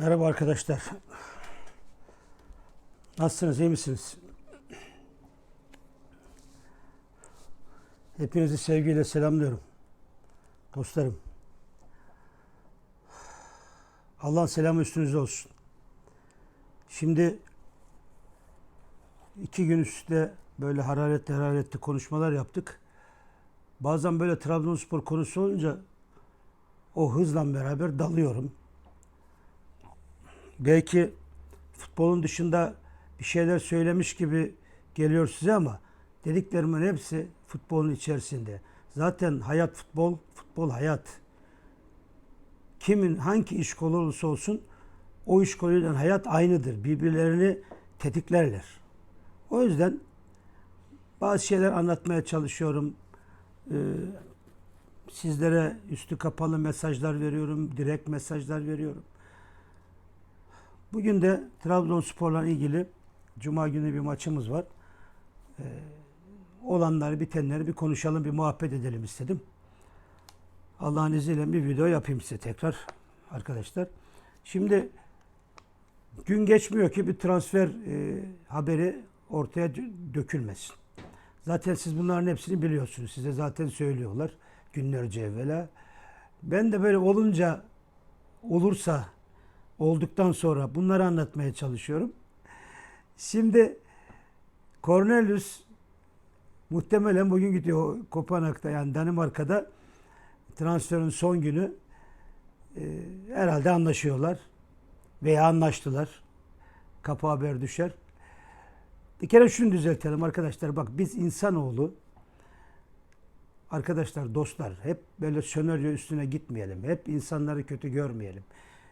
Merhaba arkadaşlar. Nasılsınız, iyi misiniz? Hepinizi sevgiyle selamlıyorum. Dostlarım. Allah'ın selamı üstünüzde olsun. Şimdi iki gün üstte böyle hararetli hararetli konuşmalar yaptık. Bazen böyle Trabzonspor konusu olunca o hızla beraber dalıyorum. Belki futbolun dışında bir şeyler söylemiş gibi geliyor size ama dediklerimin hepsi futbolun içerisinde. Zaten hayat futbol, futbol hayat. Kimin hangi iş kolu olursa olsun o iş koluyla hayat aynıdır. Birbirlerini tetiklerler. O yüzden bazı şeyler anlatmaya çalışıyorum. Ee, sizlere üstü kapalı mesajlar veriyorum, direkt mesajlar veriyorum. Bugün de Trabzonspor'la ilgili Cuma günü bir maçımız var. Ee, olanları, bitenleri bir konuşalım, bir muhabbet edelim istedim. Allah'ın izniyle bir video yapayım size tekrar arkadaşlar. Şimdi gün geçmiyor ki bir transfer e, haberi ortaya dö- dökülmesin. Zaten siz bunların hepsini biliyorsunuz. Size zaten söylüyorlar günlerce evvela. Ben de böyle olunca olursa olduktan sonra bunları anlatmaya çalışıyorum. Şimdi Cornelius muhtemelen bugün gidiyor Kopenhag'da yani Danimarka'da transferin son günü e, herhalde anlaşıyorlar veya anlaştılar. Kapı haber düşer. Bir kere şunu düzeltelim arkadaşlar. Bak biz insanoğlu arkadaşlar dostlar hep böyle senaryo üstüne gitmeyelim. Hep insanları kötü görmeyelim.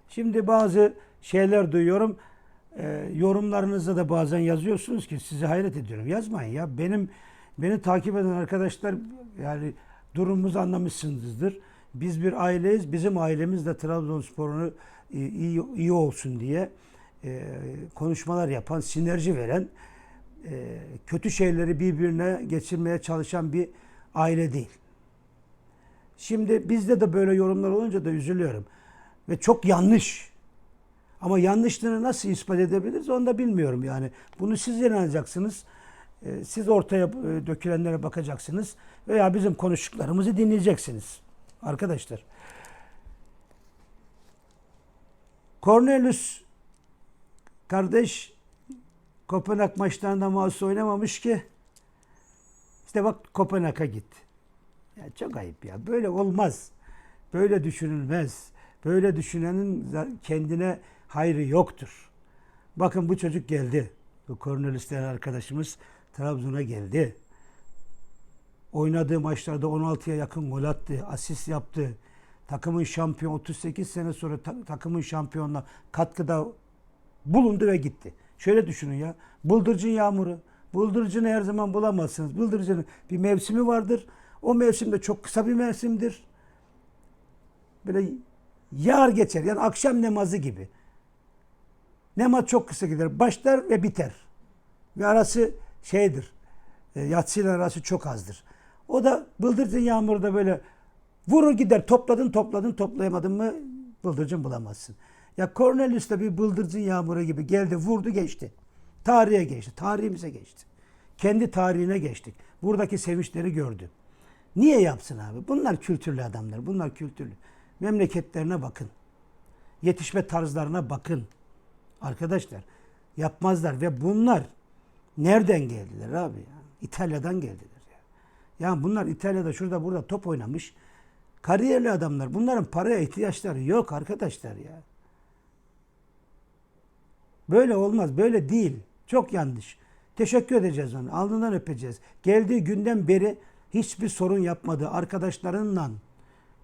Şimdi bazı şeyler duyuyorum. Ee, yorumlarınızda da bazen yazıyorsunuz ki sizi hayret ediyorum. Yazmayın ya. Benim beni takip eden arkadaşlar yani durumumuzu anlamışsınızdır. Biz bir aileyiz. Bizim ailemiz de Trabzonspor'unu e, iyi, iyi olsun diye e, konuşmalar yapan, sinerji veren, e, kötü şeyleri birbirine geçirmeye çalışan bir aile değil. Şimdi bizde de böyle yorumlar olunca da üzülüyorum. Ve çok yanlış. Ama yanlışlığını nasıl ispat edebiliriz onu da bilmiyorum yani. Bunu siz inanacaksınız. Ee, Siz ortaya e, dökülenlere bakacaksınız. Veya bizim konuştuklarımızı dinleyeceksiniz. Arkadaşlar. Cornelius kardeş Kopenhag maçlarında mahsus oynamamış ki işte bak Kopenhag'a git. Ya çok ayıp ya. Böyle olmaz. Böyle düşünülmez. Böyle düşünenin kendine hayrı yoktur. Bakın bu çocuk geldi. Bu Cornelius denen arkadaşımız Trabzon'a geldi. Oynadığı maçlarda 16'ya yakın gol attı, asist yaptı. Takımın şampiyon 38 sene sonra ta- takımın şampiyonluğuna katkıda bulundu ve gitti. Şöyle düşünün ya. Bıldırcın yağmuru. Bıldırcını her zaman bulamazsınız. Bıldırcının bir mevsimi vardır. O mevsim de çok kısa bir mevsimdir. Böyle yağar geçer. Yani akşam namazı gibi. Namaz çok kısa gider. Başlar ve biter. Ve arası şeydir. E, yatsıyla arası çok azdır. O da bıldırcın yağmuru da böyle vurur gider. Topladın topladın toplayamadın mı bıldırcın bulamazsın. Ya Cornelius da bir bıldırcın yağmuru gibi geldi vurdu geçti. Tarihe geçti. Tarihimize geçti. Kendi tarihine geçtik. Buradaki sevinçleri gördü. Niye yapsın abi? Bunlar kültürlü adamlar. Bunlar kültürlü. Memleketlerine bakın. Yetişme tarzlarına bakın. Arkadaşlar yapmazlar ve bunlar nereden geldiler abi ya? İtalya'dan geldiler ya. Ya bunlar İtalya'da şurada burada top oynamış. Kariyerli adamlar. Bunların paraya ihtiyaçları yok arkadaşlar ya. Böyle olmaz. Böyle değil. Çok yanlış. Teşekkür edeceğiz onu. Alnından öpeceğiz. Geldiği günden beri hiçbir sorun yapmadı. Arkadaşlarınla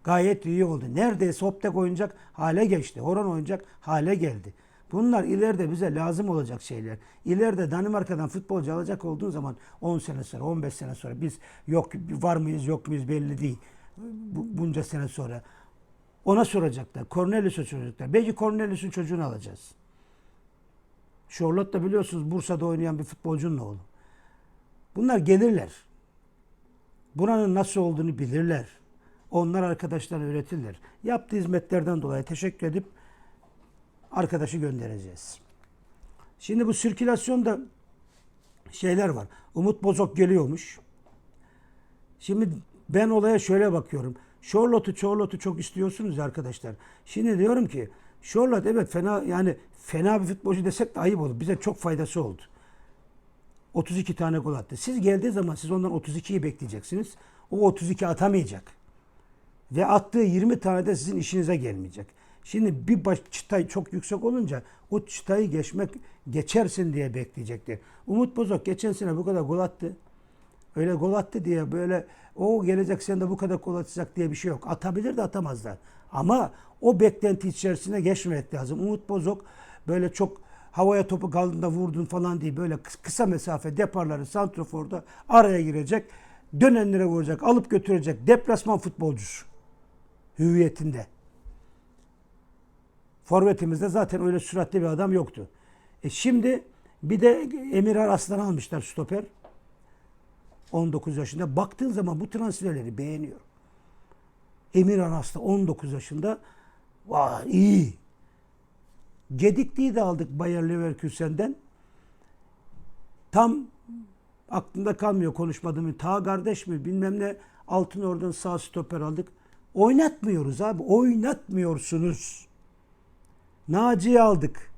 gayet iyi oldu. Neredeyse hoptek oynayacak hale geçti. Horon oynayacak hale geldi. Bunlar ileride bize lazım olacak şeyler. İleride Danimarka'dan futbolcu alacak olduğun zaman 10 sene sonra, 15 sene sonra biz yok var mıyız yok muyuz belli değil. Bu- Bunca sene sonra ona soracaklar. Cornelius'a soracaklar. Belki Cornelius'un çocuğunu alacağız. Charlotte da biliyorsunuz Bursa'da oynayan bir futbolcunun oğlu. Bunlar gelirler. Buranın nasıl olduğunu bilirler. Onlar arkadaşlar öğretirler. Yaptığı hizmetlerden dolayı teşekkür edip arkadaşı göndereceğiz. Şimdi bu sirkülasyonda şeyler var. Umut Bozok geliyormuş. Şimdi ben olaya şöyle bakıyorum. Charlotte'u Charlotte'u çok istiyorsunuz arkadaşlar. Şimdi diyorum ki Charlotte evet fena yani fena bir futbolcu desek de ayıp olur. Bize çok faydası oldu. 32 tane gol attı. Siz geldiği zaman siz ondan 32'yi bekleyeceksiniz. O 32 atamayacak. Ve attığı 20 tane de sizin işinize gelmeyecek. Şimdi bir baş çıtay çok yüksek olunca o çıtayı geçmek geçersin diye bekleyecektir. Umut Bozok geçen sene bu kadar gol attı. Öyle gol attı diye böyle o gelecek sene de bu kadar gol atacak diye bir şey yok. Atabilir de atamazlar. Ama o beklenti içerisine geçmemek lazım. Umut Bozok böyle çok havaya topu kaldığında vurdun falan değil. Böyle kıs- kısa mesafe deparları santroforda araya girecek. Dönenlere vuracak, alıp götürecek. Deplasman futbolcusu hüviyetinde. Forvetimizde zaten öyle süratli bir adam yoktu. E şimdi bir de Emir Araslan almışlar stoper. 19 yaşında. Baktığın zaman bu transferleri beğeniyor. Emir Araslan 19 yaşında. Vay iyi. Gedikli'yi de aldık Bayer Leverkusen'den. Tam aklımda kalmıyor konuşmadığımı. Ta kardeş mi bilmem ne altın oradan sağ stoper aldık. Oynatmıyoruz abi. Oynatmıyorsunuz. Naci'yi aldık.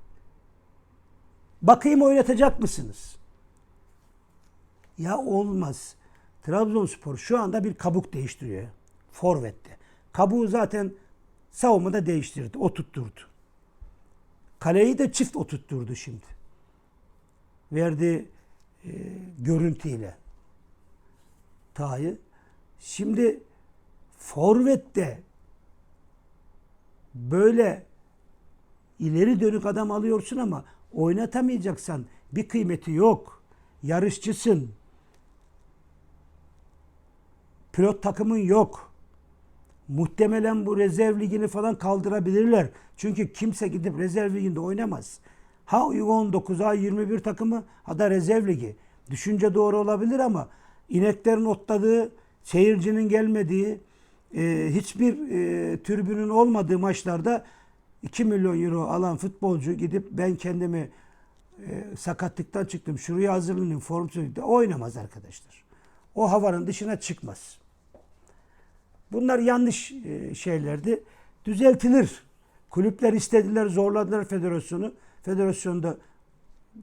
Bakayım oynatacak mısınız? Ya olmaz. Trabzonspor şu anda bir kabuk değiştiriyor. Forvet'te. Kabuğu zaten savunmada değiştirdi. Oturtturdu. Kaleyi de çift oturtturdu şimdi. Verdiği e, görüntüyle. Taha'yı. Şimdi Forvet'te böyle ileri dönük adam alıyorsun ama oynatamayacaksan bir kıymeti yok. Yarışçısın. Pilot takımın yok. Muhtemelen bu rezerv ligini falan kaldırabilirler. Çünkü kimse gidip rezerv liginde oynamaz. Ha U19, ha 21 takımı, ha da rezerv ligi. Düşünce doğru olabilir ama ineklerin otladığı, seyircinin gelmediği, e, hiçbir e, tribünün olmadığı maçlarda 2 milyon euro alan futbolcu gidip ben kendimi e, sakatlıktan çıktım, şuraya hazırlanayım, formsuz oynamaz arkadaşlar. O havanın dışına çıkmaz. Bunlar yanlış e, şeylerdi. Düzeltilir. Kulüpler istediler, zorladılar federasyonu. Federasyon da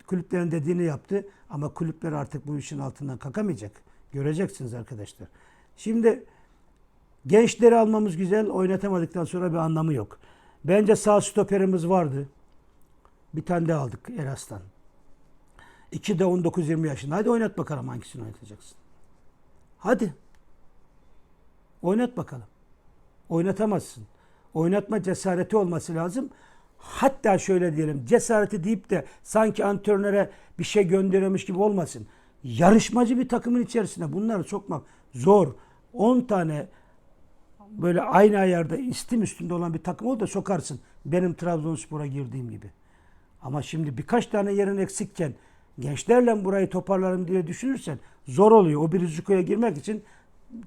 kulüplerin dediğini yaptı. Ama kulüpler artık bu işin altından kalkamayacak. Göreceksiniz arkadaşlar. Şimdi gençleri almamız güzel. Oynatamadıktan sonra bir anlamı yok. Bence sağ stoperimiz vardı. Bir tane de aldık Eras'tan. İki de 19-20 yaşında. Hadi oynat bakalım hangisini oynatacaksın. Hadi. Oynat bakalım. Oynatamazsın. Oynatma cesareti olması lazım. Hatta şöyle diyelim cesareti deyip de sanki antrenöre bir şey gönderiyormuş gibi olmasın. Yarışmacı bir takımın içerisinde bunları sokmak zor. 10 tane böyle aynı ayarda istim üstünde olan bir takım ol da sokarsın. Benim Trabzonspor'a girdiğim gibi. Ama şimdi birkaç tane yerin eksikken gençlerle burayı toparlarım diye düşünürsen zor oluyor. O bir rizikoya girmek için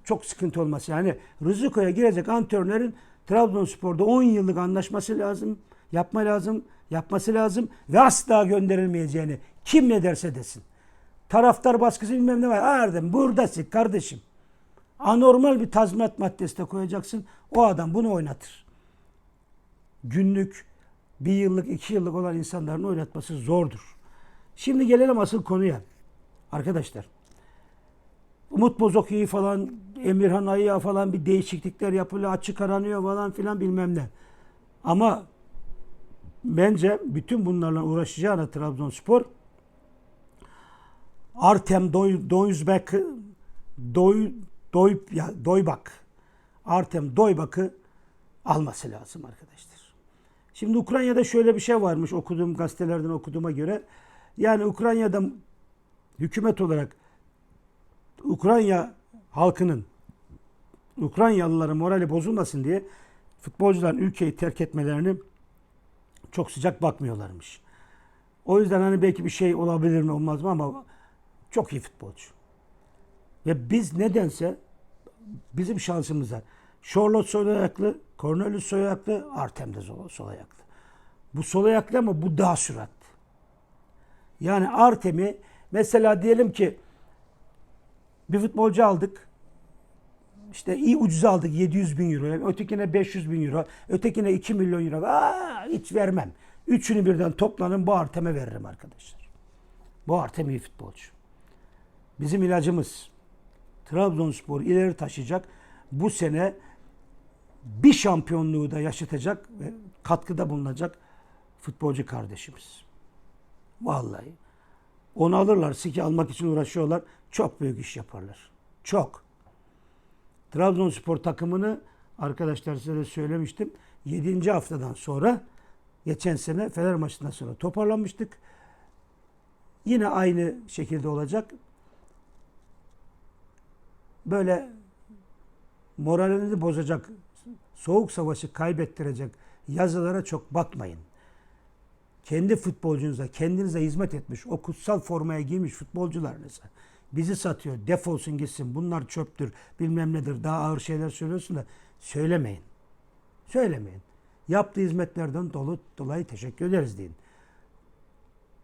çok sıkıntı olması. Yani rizikoya girecek antrenörün Trabzonspor'da 10 yıllık anlaşması lazım. Yapma lazım. Yapması lazım. Ve asla gönderilmeyeceğini kim ne derse desin. Taraftar baskısı bilmem ne var. Erdem buradasın kardeşim. Anormal bir tazminat maddesi de koyacaksın. O adam bunu oynatır. Günlük, bir yıllık, iki yıllık olan insanların oynatması zordur. Şimdi gelelim asıl konuya. Arkadaşlar. Umut Bozok iyi falan, Emirhan Ayya falan bir değişiklikler yapılıyor, açık aranıyor falan filan bilmem ne. Ama bence bütün bunlarla uğraşacağına Trabzonspor Artem Doy, Doyuzbek Doy, Doy, ya, Doybak Artem Doybak'ı alması lazım arkadaşlar. Şimdi Ukrayna'da şöyle bir şey varmış okuduğum gazetelerden okuduğuma göre. Yani Ukrayna'da hükümet olarak Ukrayna halkının Ukraynalıların morali bozulmasın diye futbolcuların ülkeyi terk etmelerini çok sıcak bakmıyorlarmış. O yüzden hani belki bir şey olabilir mi olmaz mı ama çok iyi futbolcu. Ve biz nedense bizim şansımız var. Charlotte sol ayaklı, Cornelius sol ayaklı, Artem de sol ayaklı. Bu sol ayaklı ama bu daha süratli. Yani Artem'i mesela diyelim ki bir futbolcu aldık. İşte iyi ucuz aldık 700 bin euro. Ötekine 500 bin euro. Ötekine 2 milyon euro. Aa, hiç vermem. Üçünü birden toplanın bu Artem'e veririm arkadaşlar. Bu Artem iyi futbolcu. Bizim ilacımız Trabzonspor ileri taşıyacak. Bu sene bir şampiyonluğu da yaşatacak ve katkıda bulunacak futbolcu kardeşimiz. Vallahi. Onu alırlar, Siki almak için uğraşıyorlar. Çok büyük iş yaparlar. Çok. Trabzonspor takımını arkadaşlar size de söylemiştim. 7. haftadan sonra geçen sene Fener maçından sonra toparlanmıştık. Yine aynı şekilde olacak. Böyle moralinizi bozacak, soğuk savaşı kaybettirecek yazılara çok bakmayın. Kendi futbolcunuza, kendinize hizmet etmiş, o kutsal formaya giymiş futbolcularınıza bizi satıyor, defolsun gitsin, bunlar çöptür, bilmem nedir, daha ağır şeyler söylüyorsun da söylemeyin. Söylemeyin. Yaptığı hizmetlerden dolu, dolayı teşekkür ederiz deyin.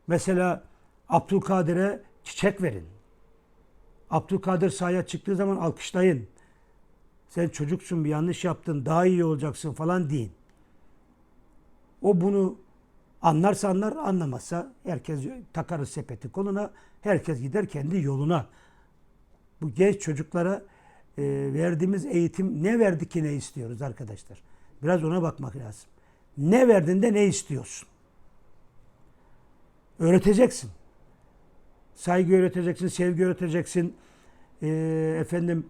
Mesela Abdülkadir'e çiçek verin. Abdülkadir sahaya çıktığı zaman alkışlayın. Sen çocuksun bir yanlış yaptın daha iyi olacaksın falan deyin. O bunu anlarsa anlar anlamazsa herkes takarız sepeti koluna. Herkes gider kendi yoluna. Bu genç çocuklara e, verdiğimiz eğitim ne verdi ki ne istiyoruz arkadaşlar. Biraz ona bakmak lazım. Ne verdin de ne istiyorsun? Öğreteceksin. Saygı öğreteceksin, sevgi öğreteceksin. E, efendim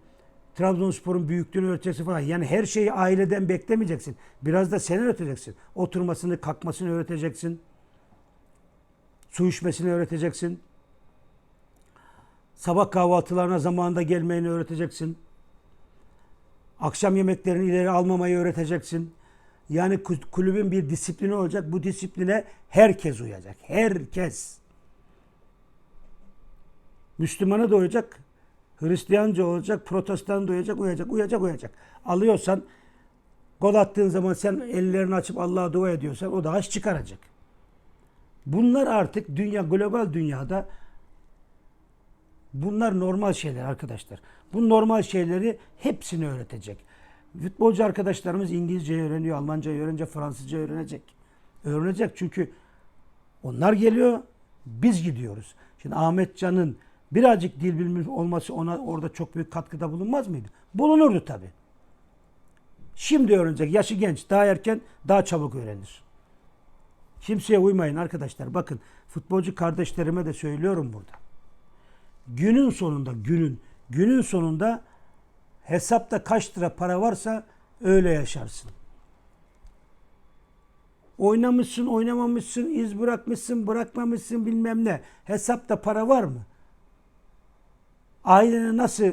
Trabzonspor'un büyüklüğünü öğreteceksin falan. Yani her şeyi aileden beklemeyeceksin. Biraz da sen öğreteceksin. Oturmasını, kalkmasını öğreteceksin. Su içmesini öğreteceksin. Sabah kahvaltılarına zamanında gelmeyini öğreteceksin. Akşam yemeklerini ileri almamayı öğreteceksin. Yani ku- kulübün bir disiplini olacak. Bu disipline herkes uyacak. Herkes. Müslümanı da Hristiyanca olacak, Protestan da uyacak, uyacak, uyacak. Alıyorsan gol attığın zaman sen ellerini açıp Allah'a dua ediyorsan o da haç çıkaracak. Bunlar artık dünya, global dünyada bunlar normal şeyler arkadaşlar. Bu normal şeyleri hepsini öğretecek. Futbolcu arkadaşlarımız İngilizce öğreniyor, Almanca öğrenecek, Fransızca öğrenecek. Öğrenecek çünkü onlar geliyor, biz gidiyoruz. Şimdi Ahmet Can'ın birazcık dil bilmiş olması ona orada çok büyük katkıda bulunmaz mıydı? Bulunurdu tabi. Şimdi öğrenecek. Yaşı genç. Daha erken, daha çabuk öğrenir. Kimseye uymayın arkadaşlar. Bakın futbolcu kardeşlerime de söylüyorum burada. Günün sonunda, günün, günün sonunda hesapta kaç lira para varsa öyle yaşarsın. Oynamışsın, oynamamışsın, iz bırakmışsın, bırakmamışsın bilmem ne. Hesapta para var mı? Ailene nasıl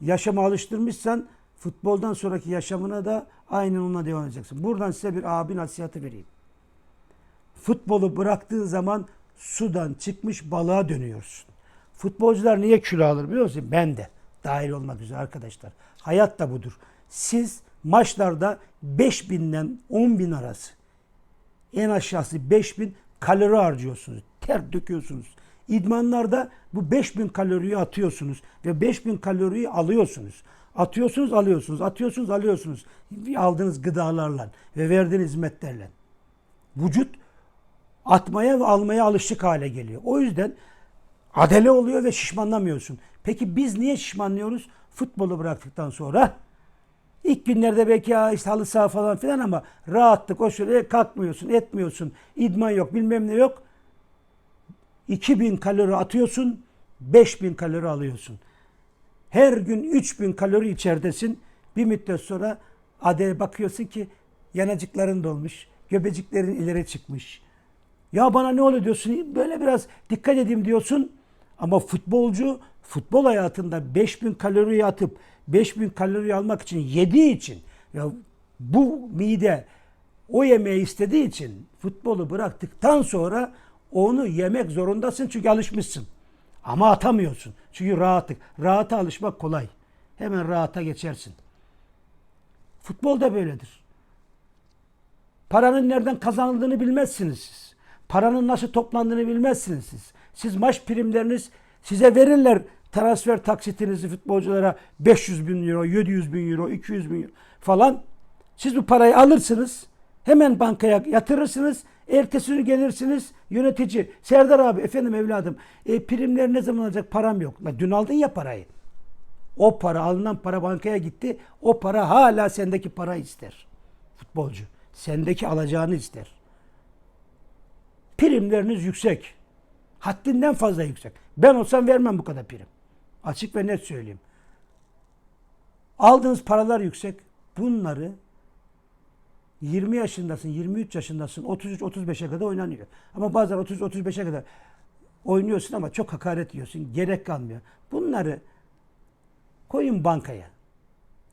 yaşama alıştırmışsan futboldan sonraki yaşamına da aynen onunla devam edeceksin. Buradan size bir abi nasihatı vereyim. Futbolu bıraktığın zaman sudan çıkmış balığa dönüyorsun. Futbolcular niye kilo alır biliyor musun? Ben de dahil olmak üzere arkadaşlar. Hayat da budur. Siz maçlarda 5000'den 10.000 arası en aşağısı 5000 kalori harcıyorsunuz. Ter döküyorsunuz. İdmanlarda bu 5000 kaloriyi atıyorsunuz ve 5000 kaloriyi alıyorsunuz. Atıyorsunuz, alıyorsunuz. Atıyorsunuz, alıyorsunuz. Aldığınız gıdalarla ve verdiğiniz hizmetlerle. Vücut atmaya ve almaya alışık hale geliyor. O yüzden adele oluyor ve şişmanlamıyorsun. Peki biz niye şişmanlıyoruz? Futbolu bıraktıktan sonra İlk günlerde belki ya işte halı saha falan filan ama rahatlık o şöyle kalkmıyorsun, etmiyorsun. idman yok, bilmem ne yok. 2000 kalori atıyorsun, 5000 kalori alıyorsun. Her gün 3000 kalori içeridesin. Bir müddet sonra adaya bakıyorsun ki yanacıkların dolmuş, göbeciklerin ileri çıkmış. Ya bana ne oluyor diyorsun, böyle biraz dikkat edeyim diyorsun. Ama futbolcu futbol hayatında 5000 kaloriyi atıp 5000 kalori almak için yediği için ya bu mide o yemeği istediği için futbolu bıraktıktan sonra onu yemek zorundasın çünkü alışmışsın. Ama atamıyorsun. Çünkü rahatlık. Rahata alışmak kolay. Hemen rahata geçersin. Futbol da böyledir. Paranın nereden kazanıldığını bilmezsiniz siz. Paranın nasıl toplandığını bilmezsiniz siz. Siz maç primleriniz size verirler transfer taksitinizi futbolculara 500 bin euro, 700 bin euro, 200 bin euro falan. Siz bu parayı alırsınız. Hemen bankaya yatırırsınız. Ertesi gün gelirsiniz yönetici. Serdar abi efendim evladım e, primler ne zaman alacak param yok. La, dün aldın ya parayı. O para alınan para bankaya gitti. O para hala sendeki para ister. Futbolcu. Sendeki alacağını ister. Primleriniz yüksek. Haddinden fazla yüksek. Ben olsam vermem bu kadar prim. Açık ve net söyleyeyim. Aldığınız paralar yüksek. Bunları 20 yaşındasın, 23 yaşındasın, 33-35'e kadar oynanıyor. Ama bazen 30-35'e kadar oynuyorsun ama çok hakaret yiyorsun. Gerek kalmıyor. Bunları koyun bankaya.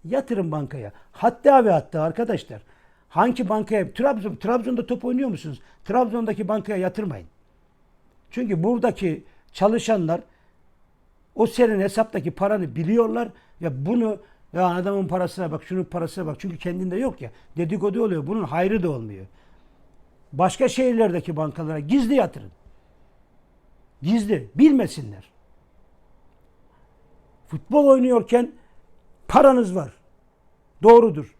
Yatırın bankaya. Hatta ve hatta arkadaşlar hangi bankaya Trabzon Trabzon'da top oynuyor musunuz? Trabzon'daki bankaya yatırmayın. Çünkü buradaki çalışanlar o senin hesaptaki paranı biliyorlar ve bunu ya adamın parasına bak, şunun parasına bak. Çünkü kendinde yok ya. Dedikodu oluyor. Bunun hayrı da olmuyor. Başka şehirlerdeki bankalara gizli yatırın. Gizli. Bilmesinler. Futbol oynuyorken paranız var. Doğrudur.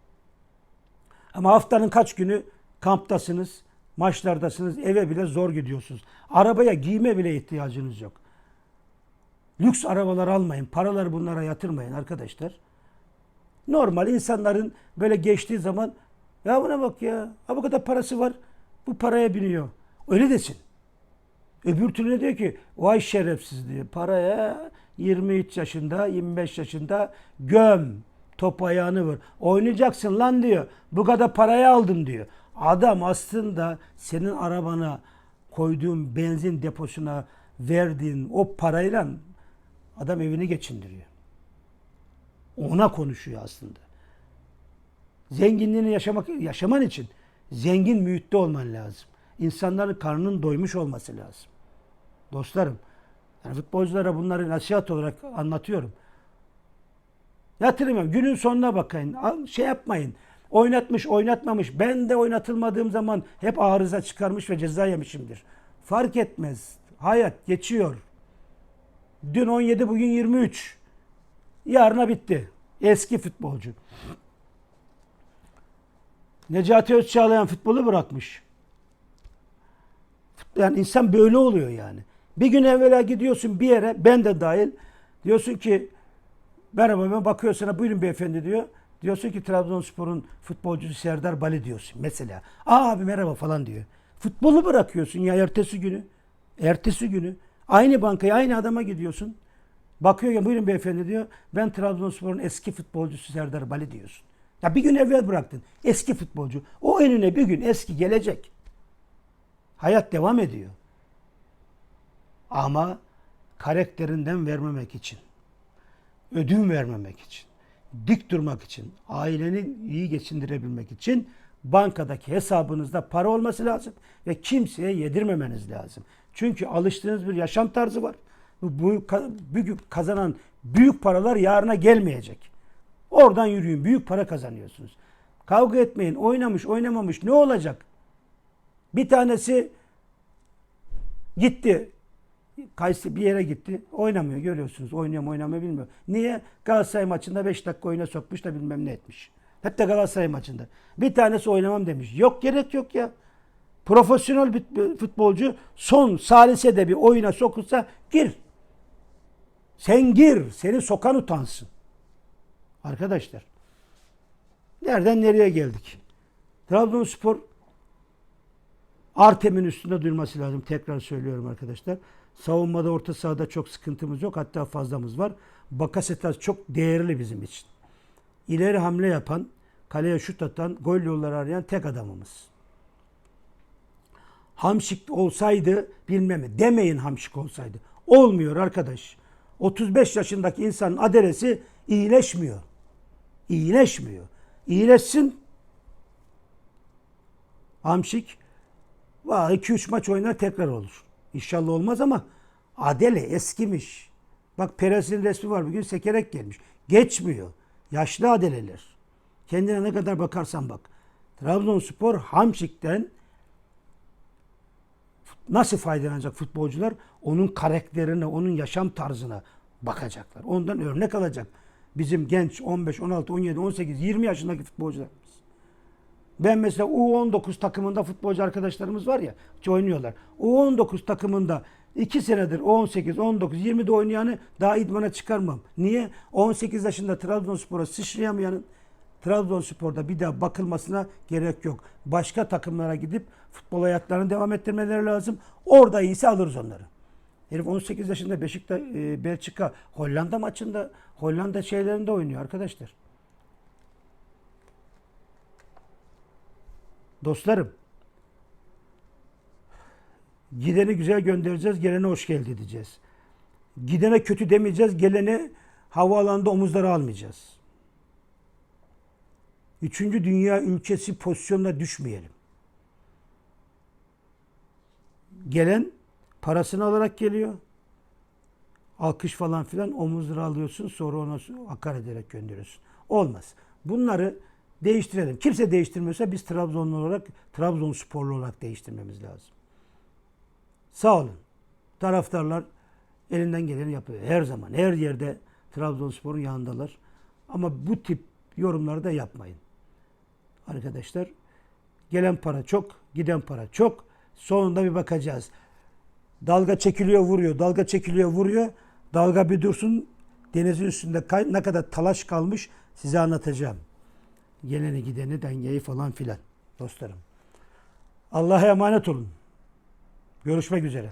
Ama haftanın kaç günü kamptasınız, maçlardasınız, eve bile zor gidiyorsunuz. Arabaya giyme bile ihtiyacınız yok. Lüks arabalar almayın. Paraları bunlara yatırmayın arkadaşlar. Normal insanların böyle geçtiği zaman ya buna bak ya. Ha bu kadar parası var. Bu paraya biniyor. Öyle desin. Öbür türlü diyor ki vay şerefsiz diyor. Paraya 23 yaşında 25 yaşında göm. Top ayağını vur. Oynayacaksın lan diyor. Bu kadar parayı aldın diyor. Adam aslında senin arabana koyduğun benzin deposuna verdiğin o parayla adam evini geçindiriyor. Ona konuşuyor aslında. Zenginliğini yaşamak yaşaman için zengin mühitte olman lazım. İnsanların karnının doymuş olması lazım. Dostlarım, yani futbolculara bunları nasihat olarak anlatıyorum. Yatırım günün sonuna bakın. Şey yapmayın. Oynatmış, oynatmamış. Ben de oynatılmadığım zaman hep arıza çıkarmış ve ceza yemişimdir. Fark etmez. Hayat geçiyor. Dün 17, bugün 23. Yarına bitti. Eski futbolcu. Necati Özçağlayan futbolu bırakmış. Yani insan böyle oluyor yani. Bir gün evvela gidiyorsun bir yere, ben de dahil. Diyorsun ki merhaba ben bakıyor sana buyurun beyefendi diyor. Diyorsun ki Trabzonspor'un futbolcusu Serdar Bali diyorsun mesela. Aa abi merhaba falan diyor. Futbolu bırakıyorsun ya ertesi günü. Ertesi günü. Aynı bankaya aynı adama gidiyorsun. Bakıyor ya buyurun beyefendi diyor. Ben Trabzonspor'un eski futbolcusu Serdar Bali diyorsun. Ya bir gün evvel bıraktın. Eski futbolcu. O önüne bir gün eski gelecek. Hayat devam ediyor. Ama karakterinden vermemek için, ödün vermemek için, dik durmak için, aileni iyi geçindirebilmek için bankadaki hesabınızda para olması lazım ve kimseye yedirmemeniz lazım. Çünkü alıştığınız bir yaşam tarzı var. Bu bu ka- büyük kazanan büyük paralar yarına gelmeyecek. Oradan yürüyün. Büyük para kazanıyorsunuz. Kavga etmeyin. Oynamış, oynamamış ne olacak? Bir tanesi gitti. Kayseri bir yere gitti. Oynamıyor görüyorsunuz. Oynuyor mu oynamıyor bilmiyor. Niye? Galatasaray maçında 5 dakika oyuna sokmuş da bilmem ne etmiş. Hatta Galatasaray maçında. Bir tanesi oynamam demiş. Yok gerek yok ya. Profesyonel bir futbolcu son salisede bir oyuna sokulsa gir. Sen gir. Seni sokan utansın. Arkadaşlar. Nereden nereye geldik? Trabzonspor Artem'in üstünde durması lazım. Tekrar söylüyorum arkadaşlar. Savunmada orta sahada çok sıkıntımız yok. Hatta fazlamız var. Bakasetas çok değerli bizim için. İleri hamle yapan, kaleye şut atan, gol yolları arayan tek adamımız. Hamşik olsaydı bilmem. Demeyin Hamşik olsaydı. Olmuyor arkadaş. 35 yaşındaki insanın adresi iyileşmiyor. İyileşmiyor. İyileşsin. Hamşik 2-3 maç oynar tekrar olur. İnşallah olmaz ama Adele eskimiş. Bak Perez'in resmi var bugün sekerek gelmiş. Geçmiyor. Yaşlı Adeleler. Kendine ne kadar bakarsan bak. Trabzonspor Hamşik'ten nasıl faydalanacak futbolcular? Onun karakterine, onun yaşam tarzına bakacaklar. Ondan örnek alacak. Bizim genç 15, 16, 17, 18, 20 yaşındaki futbolcularımız. Ben mesela U19 takımında futbolcu arkadaşlarımız var ya, oynuyorlar. U19 takımında 2 senedir 18, 19, 20'de oynayanı daha idmana çıkarmam. Niye? 18 yaşında Trabzonspor'a sıçrayamayanın Trabzonspor'da bir daha bakılmasına gerek yok. Başka takımlara gidip futbol hayatlarını devam ettirmeleri lazım. Orada iyisi alırız onları. Herif 18 yaşında Beşiktaş, e, Belçika, Hollanda maçında, Hollanda şeylerinde oynuyor arkadaşlar. Dostlarım, gideni güzel göndereceğiz, gelene hoş geldi diyeceğiz. Gidene kötü demeyeceğiz, gelene havaalanında omuzlara almayacağız. Üçüncü dünya ülkesi pozisyonuna düşmeyelim. Gelen parasını alarak geliyor. Alkış falan filan omuzlara alıyorsun sonra ona akar ederek gönderiyorsun. Olmaz. Bunları değiştirelim. Kimse değiştirmiyorsa biz Trabzonlu olarak, Trabzonsporlu olarak değiştirmemiz lazım. Sağ olun. Taraftarlar elinden geleni yapıyor. Her zaman, her yerde Trabzonspor'un yanındalar. Ama bu tip yorumları da yapmayın. Arkadaşlar gelen para çok, giden para çok. Sonunda bir bakacağız. Dalga çekiliyor, vuruyor. Dalga çekiliyor, vuruyor. Dalga bir dursun. Denizin üstünde kay- ne kadar talaş kalmış size anlatacağım. Geleni gideni dengeyi falan filan dostlarım. Allah'a emanet olun. Görüşmek üzere.